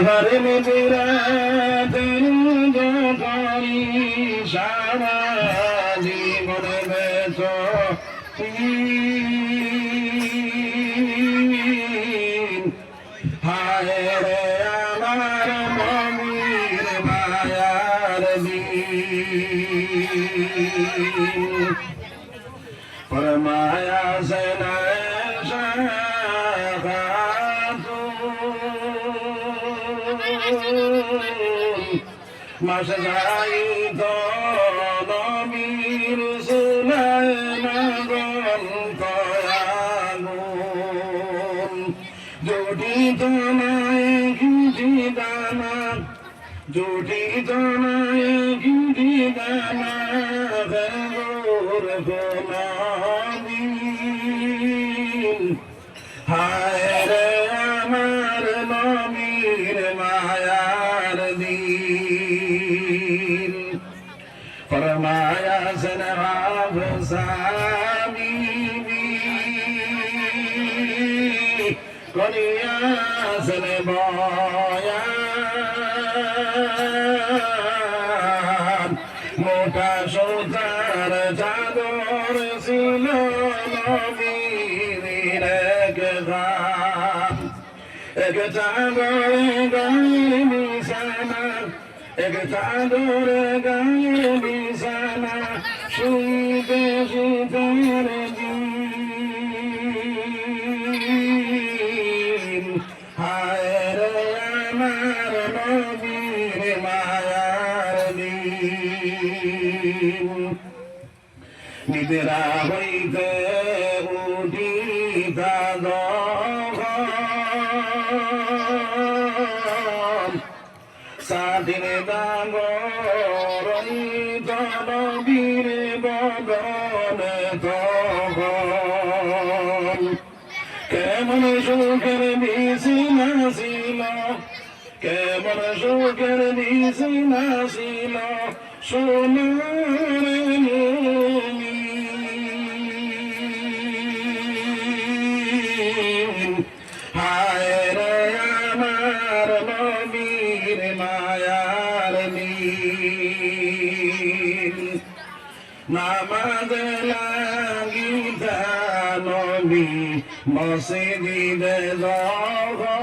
সাগরে মেজরা করি সারা জীবনে হায় রে আমার মমির মায়ার দিন। ফরমায়া সেনা মাস যাই তো নবীর সুলাইমান কয়াগুন জুটি তোমায় ঘুটি দানা জুটি তোমায় ঘুটি দানা গৌর গোলামিন সনহাব সাবিবি করিয়া সন বয়ান মোটা সোতার চাদর ছিল নবীর চাদর গায়ের বিছানা এক চাদর গায়ের বিছানা শুইতে শুতার দিন হায় রে আমার নবীর মায়ার দিন নিদ্রা হইতে উঠি সাদিন দাঙ্গরন্ত নবীর বদনে তখন কেমন সুখের মিশি নাসিল কেমন সুখের মিশি নাসিল সোনার মুমিন। হায় নামাজ লাগি নবী মসজিদ যখন